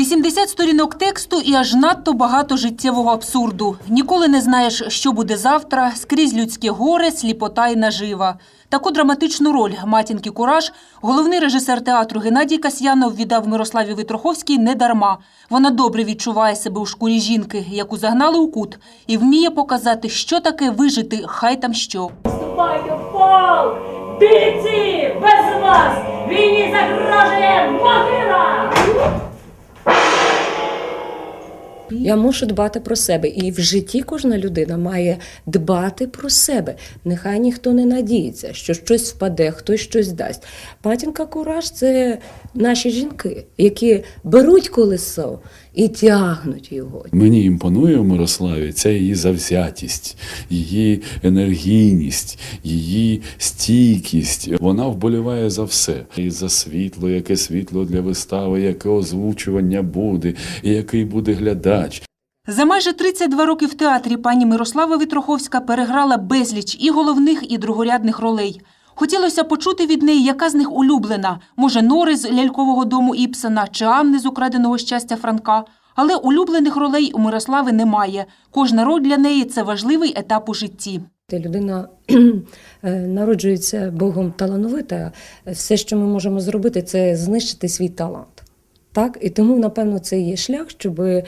80 сторінок тексту і аж надто багато життєвого абсурду. Ніколи не знаєш, що буде завтра, скрізь людське горе, сліпота і нажива. Таку драматичну роль матінки Кураж головний режисер театру Геннадій Касьянов віддав Мирославі Витроховській не дарма. Вона добре відчуває себе у шкурі жінки, яку загнали у кут, і вміє показати, що таке вижити, хай там що. Вступайте в полк! Бійці! Без вас! Війні загрожує могила! Я мушу дбати про себе. І в житті кожна людина має дбати про себе. Нехай ніхто не надіється, що щось впаде, хтось щось дасть. Матінка Кураж це наші жінки, які беруть колесо і тягнуть його. Мені імпонує в Мирославі ця її завзятість, її енергійність, її стійкість. Вона вболіває за все. І за світло, яке світло для вистави, яке озвучування буде, і який буде глядач. За майже 32 роки в театрі пані Мирослава Витроховська переграла безліч і головних, і другорядних ролей. Хотілося почути від неї, яка з них улюблена. Може, Нори з лялькового дому Іпсена чи Анни з украденого щастя Франка. Але улюблених ролей у Мирослави немає. Кожна роль для неї це важливий етап у житті. Людина е, народжується Богом талановита. Все, що ми можемо зробити, це знищити свій талант. Так? І тому, напевно, це є шлях, щоб е,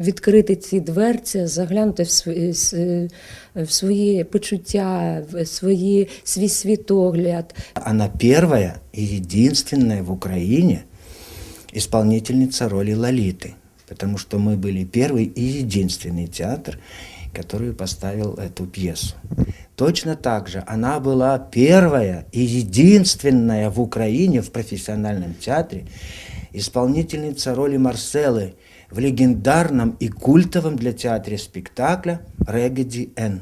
відкрити ці дверці, заглянути в свої, с- в свої почуття, в свої, свій світогляд. Она первая и единственная в Украине исполнительница роли Лолиты, потому что мы были первый и единственный театр, который поставил эту пьесу. Точно так же она была первая и единственная в Украине в профессиональном театре исполнительница роли Марселы в легендарном и культовом для театра спектакля «Регеди Н».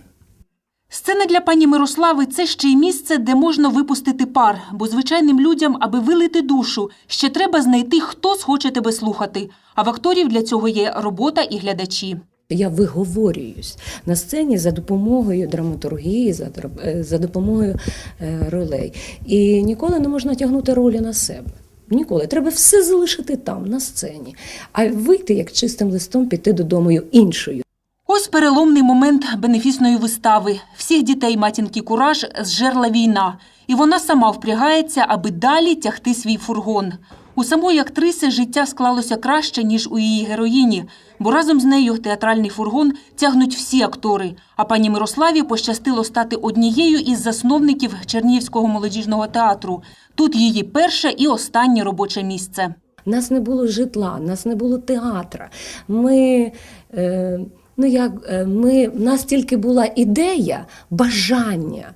Сцена для пані Мирослави це ще й місце, де можна випустити пар, бо звичайним людям, аби вилити душу, ще треба знайти, хто схоче тебе слухати. А в акторів для цього є робота і глядачі. Я виговорююсь на сцені за допомогою драматургії, за, е, за допомогою е, ролей. І ніколи не можна тягнути ролі на себе. Ніколи. Треба все залишити там, на сцені, а вийти як чистим листом, піти додому іншою. Ось переломний момент бенефісної вистави. Всіх дітей матінки Кураж зжерла війна, і вона сама впрягається, аби далі тягти свій фургон. У самої актриси життя склалося краще, ніж у її героїні, бо разом з нею театральний фургон тягнуть всі актори. А пані Мирославі пощастило стати однією із засновників Чернігівського молодіжного театру. Тут її перше і останнє робоче місце. Нас не було житла, нас не було театра. Ми, е, ну як, е, ми, в нас тільки була ідея, бажання.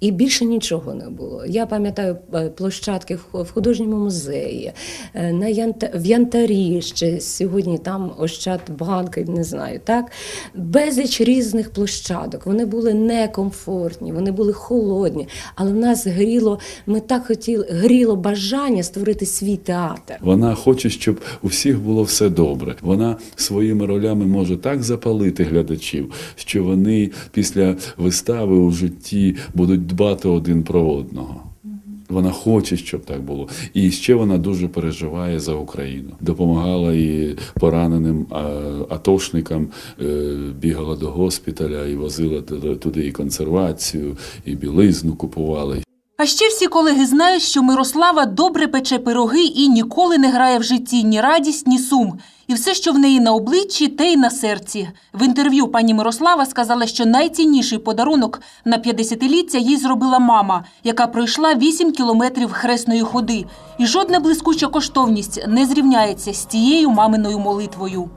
І більше нічого не було. Я пам'ятаю е, площадки в художньому музеї, е, на Янта, в Янтарі ще сьогодні там Ощадбанк, не знаю, так? Безліч різних площадок. Вони були некомфортні, вони були холодні, але в нас гріло, ми так хотіли, гріло бажання створити свій театр. Вона хоче, щоб у всіх було все добре. Вона своїми ролями може так запалити глядачів, що вони після вистави у житті будуть дбати один про одного. Вона хоче, щоб так було. І ще вона дуже переживає за Україну. Допомагала і пораненим атошникам, е, бігала до госпіталя і возила туди- туди і консервацію, і білизну купувала. А ще всі колеги знають, що Мирослава добре пече пироги і ніколи не грає в житті ні радість, ні сум. І все, що в неї на обличчі, те й на серці. В інтерв'ю пані Мирослава сказала, що найцінніший подарунок на 50-ліття їй зробила мама, яка пройшла 8 кілометрів хресної ходи. І жодна блискуча коштовність не зрівняється з тією маминою молитвою.